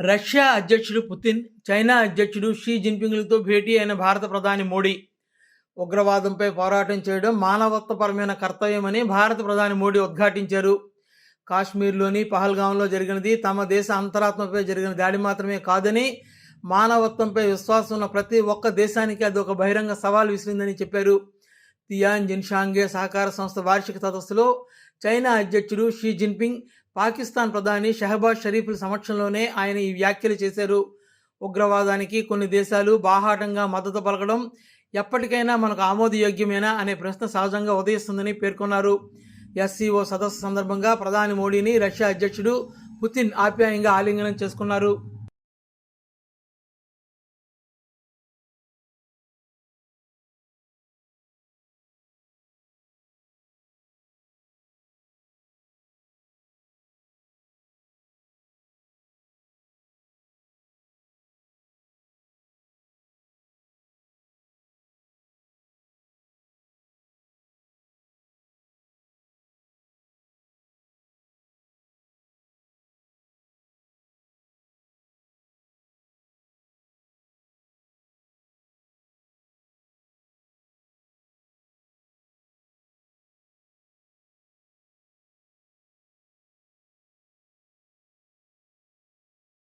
Russia అధ్యక్షుడు Putin China అధ్యక్షుడు Xi జిన్పింగ్లతో భేటీ అయిన భారత ప్రధాని మోడీ. ఉగ్రవాదంపై పోరాటం చేయడం మానవత్వపరమైన కర్తవ్యమని భారత ప్రధాని మోడీ ఉద్ఘాటించారు. కాశ్మీర్లోని పహల్గాంలో జరిగినది తమ దేశ అంతరాత్మపై జరిగిన దాడి మాత్రమే కాదని మానవత్వంపై విశ్వాసం ఉన్న ప్రతి ఒక్క దేశానికి అది ఒక బహిరంగ సవాల్ విసిరిందని చెప్పారు. తియాన్ జిన్షాంగే సహకార సంస్థ వార్షిక సదస్సులో చైనా అధ్యక్షుడు షీ జిన్పింగ్ పాకిస్తాన్ ప్రధాని షహబాజ్ షరీఫ్ల సమక్షంలోనే ఆయన ఈ వ్యాఖ్యలు చేశారు. ఉగ్రవాదానికి కొన్ని దేశాలు బాహాటంగా మద్దతు పలకడం ఎప్పటికైనా మనకు ఆమోదయోగ్యమేనా అనే ప్రశ్న సహజంగా ఉదయిస్తుందని పేర్కొన్నారు. ఎస్సీఓ సదస్సు సందర్భంగా ప్రధాని మోడీని రష్యా అధ్యక్షుడు పుతిన్ ఆప్యాయంగా ఆలింగనం చేసుకున్నారు.